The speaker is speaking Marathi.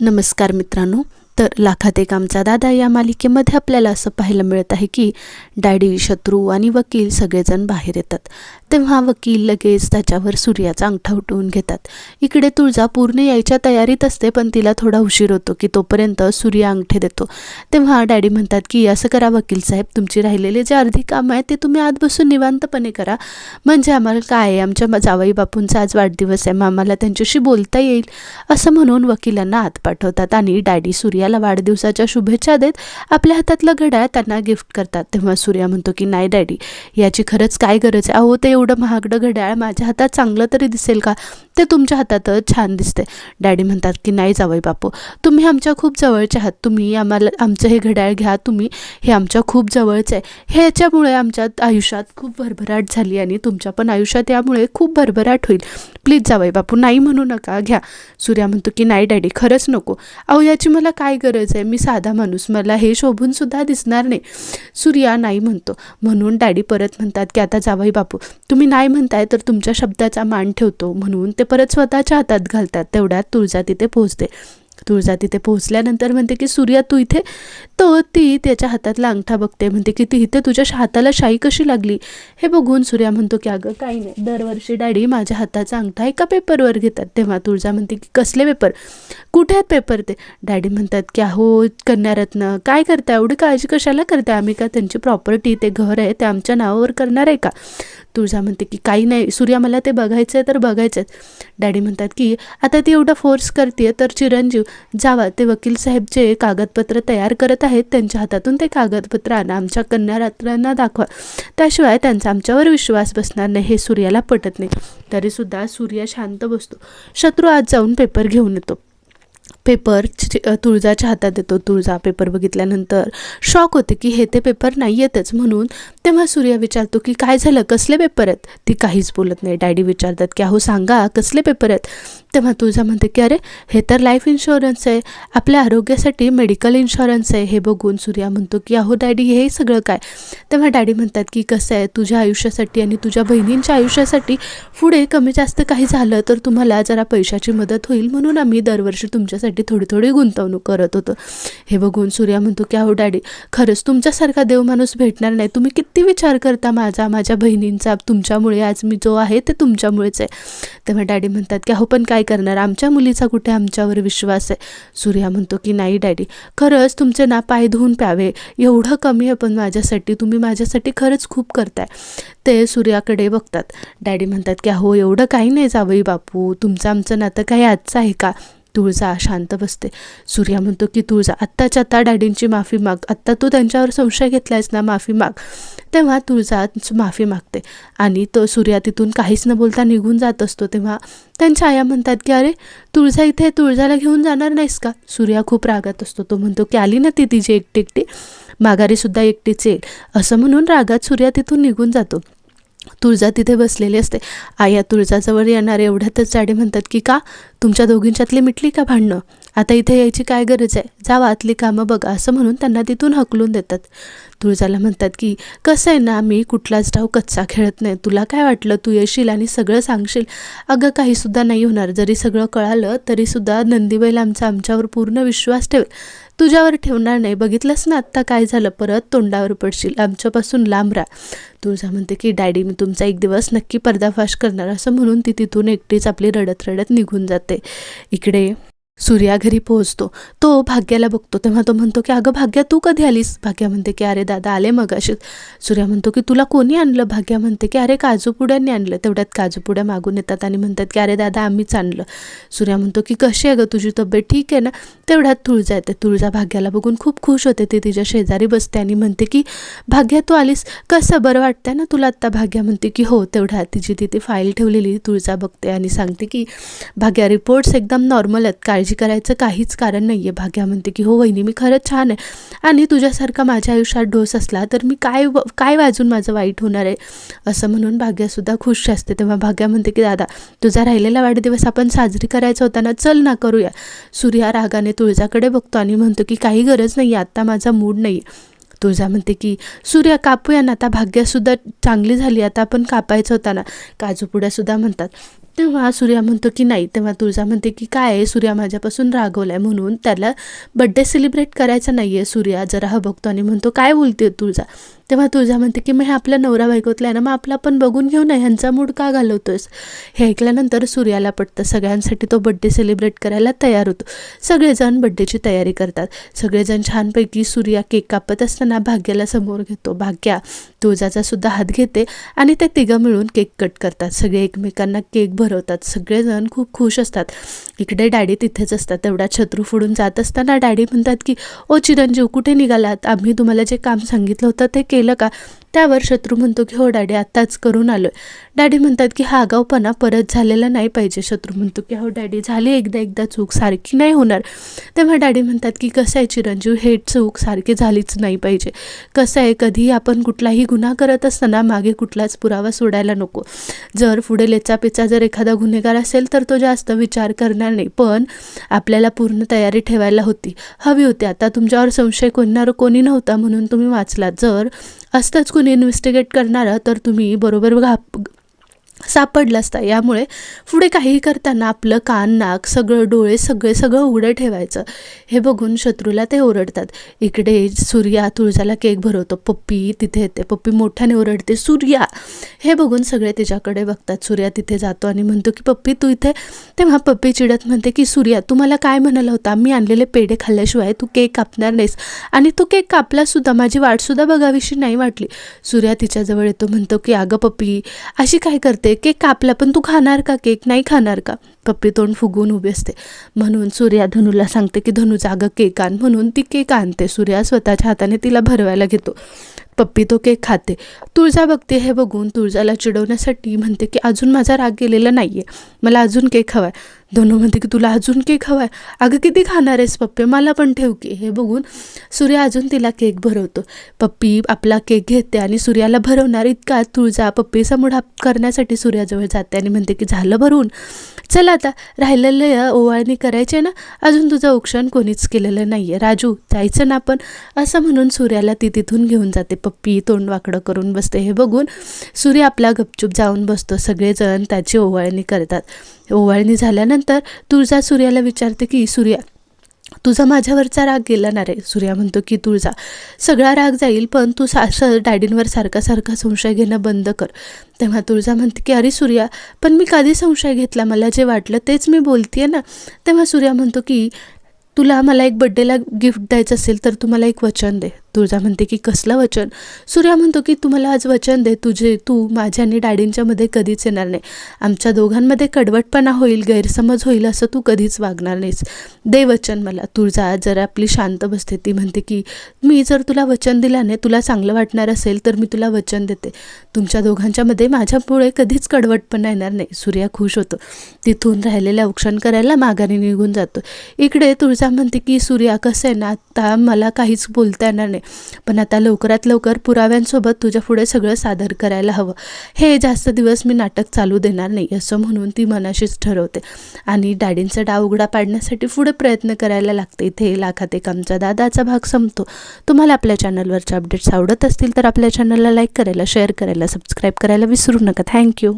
नमस्कार मित्रांनो. तर लाखात एक आमचा दादा या मालिकेमध्ये आपल्याला असं पाहायला मिळत आहे की डॅडी शत्रू आणि वकील सगळेजण बाहेर येतात. तेव्हा वकील लगेच त्याच्यावर सूर्याचा अंगठा उठवून घेतात. इकडे तुळजा पूर्ण यायच्या तयारीत असते पण तिला थोडा उशीर होतो की तोपर्यंत सूर्य अंगठे देतो. तेव्हा डॅडी म्हणतात की असं करा वकील साहेब तुमची राहिलेले जे अर्धी काम आहे ते तुम्ही आत बसून निवांतपणे करा. म्हणजे आम्हाला काय आहे? आमच्या म- जावई बापूंचा आज वाढदिवस आहे मग आम्हाला त्यांच्याशी बोलता येईल. असं म्हणून वकिलांना आत पाठवतात आणि डॅडी सूर्याला वाढदिवसाच्या शुभेच्छा देत आपल्या हातातलं घड्याळ त्यांना गिफ्ट करतात. तेव्हा सूर्या म्हणतो की नाही डॅडी याची खरंच काय गरज आहे? अहो ते एवढं महागडं घड्याळ माझ्या हातात चांगलं तरी दिसेल का? ते तुमच्या हातातच छान दिसते डॅडी म्हणतात की नाही जावई बापू तुम्ही आमच्या खूप जवळचे आहात. तुम्ही आम्हाला आमचं हे घड्याळ घ्या. तुम्ही हे आमच्या खूप जवळचं आहे. ह्याच्यामुळे आमच्या आयुष्यात खूप भरभराट झाली आणि तुमच्या पण आयुष्यात यामुळे खूप भरभराट होईल. प्लीज जावई बापू नाही म्हणू नका घ्या. सूर्या म्हणतो की नाही डॅडी खरंच नको. अहो याची मला काय गरज आहे? मी साधा माणूस मला हे शोभून सुद्धा दिसणार नाही. सूर्या नाही म्हणतो. म्हणून डॅडी परत म्हणतात की आता जावाई बापू. तुम्ही नाही म्हणताय तर तुमच्या शब्दाचा मान ठेवतो. म्हणून ते परत स्वतःच्या हातात घालतात. तेवढ्यात तुळजा तिथे पोहोचते. तुळजा तिथे पोहोचल्यानंतर म्हणते की सूर्या तू इथे? तो ती त्याच्या हातातला अंगठा बघते. म्हणते की ती इथे तुझ्या हाताला शाई कशी लागली? हे बघून सूर्या म्हणतो की अगं काही नाही. दरवर्षी डॅडी माझ्या हाताचा अंगठा एका पेपरवर घेतात. तेव्हा तुळजा म्हणते की कसले पेपर? कुठे आहेत पेपर ते? डॅडी म्हणतात की अहो कन्यारत्न. काय करता एवढी काळजी कशाला करता आम्ही का त्यांची प्रॉपर्टी ते घर आहे ते आमच्या नावावर करणार आहे का? तुळजा म्हणते की काही नाही सूर्या मला ते बघायचं आहे तर बघायचं आहे डॅडी म्हणतात की आता ती एवढं फोर्स करते तर चिरंजीव जावा ते वकील साहेब जे कागदपत्र तयार करत आहेत त्यांच्या हातातून ते कागदपत्र आणा आमच्या कन्यारात्रांना दाखवा. त्याशिवाय त्यांचा आमच्यावर विश्वास बसणार नाही हे सूर्याला पटत नाही. तरीसुद्धा सूर्य शांत बसतो. शत्रू आज जाऊन पेपर घेऊन येतो. पेपर तुळजाच्या हातात येतो. तुळजा पेपर बघितल्यानंतर शॉक होते की हे ते पेपर नाही येतच. म्हणून तेव्हा सूर्य विचारतो की काय झालं? कसले पेपर आहेत? ती काहीच बोलत नाही. डॅडी विचारतात की अहो सांगा कसले पेपर आहेत? तेव्हा तुळजा म्हणते की अरे हे तर लाईफ इन्शुरन्स आहे. आपल्या आरोग्यासाठी मेडिकल इन्शुरन्स आहे. हे बघून सूर्या म्हणतो की अहो डॅडी हे सगळं काय? तेव्हा डॅडी म्हणतात की कसं आहे? तुझ्या आयुष्यासाठी आणि तुझ्या बहिणींच्या आयुष्यासाठी पुढे कमी जास्त काही झालं तर तुम्हाला जरा पैशाची मदत होईल म्हणून आम्ही दरवर्षी तुमच्यासाठी थोडी थोडी गुंतवणूक करत होतो. हे बघून सूर्या म्हणतो की अहो डॅडी खरंच तुमच्यासारखा देव माणूस भेटणार नाही. तुम्ही किती विचार करता माझा माझ्या बहिणींचा. तुमच्यामुळे आज मी जो आहे ते तुमच्यामुळेच आहे. तेव्हा डॅडी म्हणतात की अहो पण काय करणार? आमच्या मुलीचा कुठे आमच्यावर विश्वास आहे? सूर्या म्हणतो की नाही डॅडी. खरंच तुमचे ना पाय धुवून प्यावे. एवढं कमी आहे पण माझ्यासाठी. तुम्ही माझ्यासाठी खरंच खूप करताय. ते सूर्याकडे बघतात. डॅडी म्हणतात की अहो एवढं काही नाही जावई बापू. तुमचं आमचं नातं काही आजचं आहे का? तुळजा शांत बसते. सूर्या म्हणतो की तुळजा आत्ताच्या आत्ता डॅडींची माफी माग. आत्ता तू त्यांच्यावर संशय घेतलायस ना माफी माग. तेव्हा तुळजा माफी मागते. आणि तो सूर्या तिथून काहीच न बोलता निघून जात असतो. तेव्हा त्यांच्या आया म्हणतात की अरे तुळजा इथे तुळजाला घेऊन जाणार नाहीस का? सूर्या खूप रागात असतो. तो म्हणतो की आली ना ती तिची एकटी एकटी? माघारीसुद्धा एकटीच येईल. असं म्हणून रागात सूर्या तिथून निघून जातो. तुळजा तिथे बसलेली असते. आया तुळजाजवळ येणार एवढ्यातच जाडे म्हणतात की का? तुमच्या दोघींच्यातली मिटली का भांडणं? आता इथे यायची काय गरज आहे? जा आतली कामं बघा असं म्हणून त्यांना तिथून हकलून देतात. तुळजाला म्हणतात की कसं आहे ना मी कुठलाच डाव कच्चा खेळत नाही. तुला काय वाटलं? तू येशील आणि सगळं सांगशील. अगं काहीसुद्धा नाही होणार. जरी सगळं कळालं तरीसुद्धा नंदीबैल आमचा आमच्यावर पूर्ण विश्वास ठेवेल. तुझ्यावर ठेवणार नाही. बघितलंस ना आत्ता काय झालं? परत तोंडावर पडशील. आमच्यापासून लांब राहा. तुळजा म्हणते की डॅडी मी तुमचा एक दिवस नक्की पर्दाफाश करणार. असं म्हणून ती तिथून एकटीच आपली रडत रडत निघून जाते. इकडे सूर्या घरी पोहोचतो. तो भाग्याला बघतो. तेव्हा तो म्हणतो की अगं भाग्या तू कधी आलीस? भाग्या म्हणते की अरे दादा आले मग सूर्या म्हणतो की तुला कोणी आणलं? भाग्या म्हणते की अरे काजूपुड्यांनी आणलं. तेवढ्यात काजूपुड्या मागून येतात आणि म्हणतात की अरे दादा आम्हीच आणलं. सूर्या म्हणतो की कशी आहे गं तुझी तब्येत? ठीक आहे ना? तेवढ्यात तुळजा येते. तुळजा भाग्याला बघून खूप खुश होते. ती तिच्या शेजारी बसते आणि म्हणते की भाग्या तू आलीस? कसं? बरं वाटतंय ना तुला आत्ता? भाग्या म्हणते की हो. तेवढ्यात तिची तिथे फाईल ठेवलेली. तुळजा बघते आणि सांगते की भाग्या रिपोर्ट्स एकदम नॉर्मल आहेत. काळजी करायचं काहीच कारण नाही आहे भाग्या म्हणते की हो वहिनी मी खरंच छान आहे. आणि तुझ्यासारखा माझ्या आयुष्यात डोस असला तर मी काय व- काय वाजून माझं वाईट होणार आहे? असं म्हणून भाग्यासुद्धा खुश असते. तेव्हा भाग्या म्हणते की दादा तुझा राहिलेला वाढदिवस आपण साजरी करायचा होता ना चल ना करूया. सूर्या रागाने तुळजाकडे बघतो आणि म्हणतो की काही गरज नाही आहे आत्ता माझा मूड नाही तुळजा म्हणते की सूर्या कापूया ना आता भाग्यसुद्धा चांगली झाली आता आपण कापायचं होता ना. काजूपुड्यासुद्धा म्हणतात. तेव्हा सूर्या म्हणतो की नाही तेव्हा तुळजा म्हणते की काय आहे? सूर्या माझ्यापासून रागवलाय म्हणून त्याला बड्डे सेलिब्रेट करायचा नाही आहे सूर्या जरा हा बघतो आणि म्हणतो काय बोलते तुळजा? तेव्हा तुळजा म्हणते की मग हे आपल्या नवरा बायकोतला आहे ना मग आपला पण बघून घेऊ ना ह्यांचा मूड का घालवतोयस? हे ऐकल्यानंतर सूर्याला पटतं सगळ्यांसाठी तो बड्डे सेलिब्रेट करायला तयार होतो. सगळेजण बड्डेची तयारी करतात. सगळेजण छानपैकी सूर्या केक कापत असताना भाग्याला समोर घेतो. भाग्या तुळजाचा सुद्धा हात घेते आणि ते तिघं मिळून केक कट करतात. सगळे एकमेकांना केक भरवतात. सगळेजण खूप खुश असतात. इकडे डॅडी तिथेच असतात. तेवढा छत्रू फोडून जात असताना डॅडी म्हणतात की ओ चिरंजीव कुठे निघालात? आम्ही तुम्हाला जे काम सांगितलं होतं ते केलं का? त्यावर शत्रू म्हणतो की हो डॅडी आत्ताच करून आलो डॅडी म्हणतात की हा आगाऊपणा परत झालेला नाही पाहिजे. शत्रू म्हणतो की हो डॅडी झाली एकदा एकदा चूक सारखी नाही होणार. तेव्हा डॅडी म्हणतात की कसं आहे चिरंजीव हे चूक सारखी झालीच नाही पाहिजे. कसं आहे कधी आपण कुठलाही गुन्हा करत असताना मागे कुठलाच पुरावा सोडायला नको. जर पुढे लेचापेचा जर एखादा गुन्हेगार असेल तर तो जास्त विचार करणार नाही. पण आपल्याला पूर्ण तयारी ठेवायला होती. हवी होती. आता तुमच्यावर संशय कोणणार कोणी नव्हता म्हणून तुम्ही वाचलात. जर असतंच कोणी इन्व्हेस्टिगेट करणारा तर तुम्ही बरोबर घाप सापडलं असता. यामुळे पुढे काहीही करताना आपलं कान नाक सगळं डोळे सगळे सगळं उघडं ठेवायचं. हे बघून शत्रूला ते ओरडतात. इकडे सूर्या तुळजाला केक भरवतो. पप्पी तिथे येते. पप्पी मोठ्याने ओरडते सूर्या! हे बघून सगळे तिच्याकडे बघतात. सूर्या तिथे जातो आणि म्हणतो की पप्पी तू इथे तेव्हा पप्पी चिडत म्हणते की सूर्या तू मला काय म्हणाला होता? मी आणलेले पेढे खाल्ल्याशिवाय तू केक कापणार नाहीस. आणि तो केक कापलासुद्धा माझी वाटसुद्धा बघावीशी नाही वाटली. सूर्या तिच्याजवळ येतो म्हणतो की अगं पप्पी अशी काय करते? केक कापला पण तू खाणार का केक? नाही खाणार का? पप्पी तोंड फुगून उभी असते. म्हणून सूर्या धनुला सांगते की धनू जागं केक आण. म्हणून ती केक आणते. सूर्या स्वतःच्या हाताने तिला भरवायला घेतो. पप्पी तो केक खाते. तुळजा बघते हे बघून तुळजाला चिडवण्यासाठी म्हणते की अजून माझा राग गेलेला नाही आहे मला अजून केक हवा आहे धनु म्हणते की तुला अजून केक हवा आहे अगं किती खाणार आहेस पप्पे? मला पण ठेव की. हे बघून सूर्या अजून तिला केक भरवतो. पप्पी आपला केक घेते आणि सूर्याला भरवणार इतका तुळजा पप्पीचा मुढा करण्यासाठी सूर्याजवळ जाते आणि म्हणते की झालं भरून. चला आता राहिलेलं ओवाळणी करायचे ना अजून तुझं औक्षण कोणीच केलेलं नाही आहे राजू जायचं ना आपण? असं म्हणून सूर्याला ती तिथून घेऊन जाते. पप्पी तोंड वाकडं करून बसते. हे बघून सूर्य आपला गपचूप जाऊन बसतो. सगळेजण त्याची ओवाळणी करतात. ओवाळणी झाल्यानंतर तुळजा सूर्याला विचारते की सूर्या तुझा माझ्यावरचा राग गेला ना रे? सूर्या म्हणतो की तुळजा सगळा राग जाईल पण तू सा डॅडींवर सारखा सारखा संशय घेणं बंद कर. तेव्हा तुळजा म्हणते की अरे सूर्या पण मी कधी संशय घेतला? मला जे वाटलं तेच मी बोलते ना. तेव्हा सूर्या म्हणतो की तुला मला एक बड्डेला गिफ्ट द्यायचं असेल तर तू मला एक वचन दे. तुळजा म्हणते की कसलं वचन? सूर्या म्हणतो की तू मला आज वचन दे तुझे तू माझ्या आणि डॅडींच्यामध्ये कधीच येणार नाही. आमच्या दोघांमध्ये कडवटपणा होईल गैरसमज होईल असं तू कधीच वागणार नाहीस. दे वचन मला. तुळजा जर आपली शांत बसते ती म्हणते की मी जर तुला वचन दिला नाही तुला चांगलं वाटणार असेल तर मी तुला वचन देते. तुमच्या दोघांच्यामध्ये माझ्यापुढे कधीच कडवटपणा येणार नाही. सूर्या खुश होतो. तिथून राहिलेल्या औक्षण करायला माघारी निघून जातो. इकडे तुळजा म्हणते की सूर्या कसं आहे ना आता मला काहीच बोलता येणार नाही. पण आता लवकरात लवकर पुराव्यांसोबत तुझ्या पुढे सगळं सादर करायला हवं. हे जास्त दिवस मी नाटक चालू देणार नाही असं म्हणून ती मनाशीच ठरवते. आणि डॅडींचा डाव उघडा पाडण्यासाठी पुढे प्रयत्न करायला लागते. इथे लाखात एक आमचा दादाचा भाग संपतो. तुम्हाला आपल्या चॅनलवरचे अपडेट्स आवडत असतील तर आपल्या चॅनलला लाईक करायला शेअर करायला सबस्क्राईब करायला विसरू नका. थँक्यू.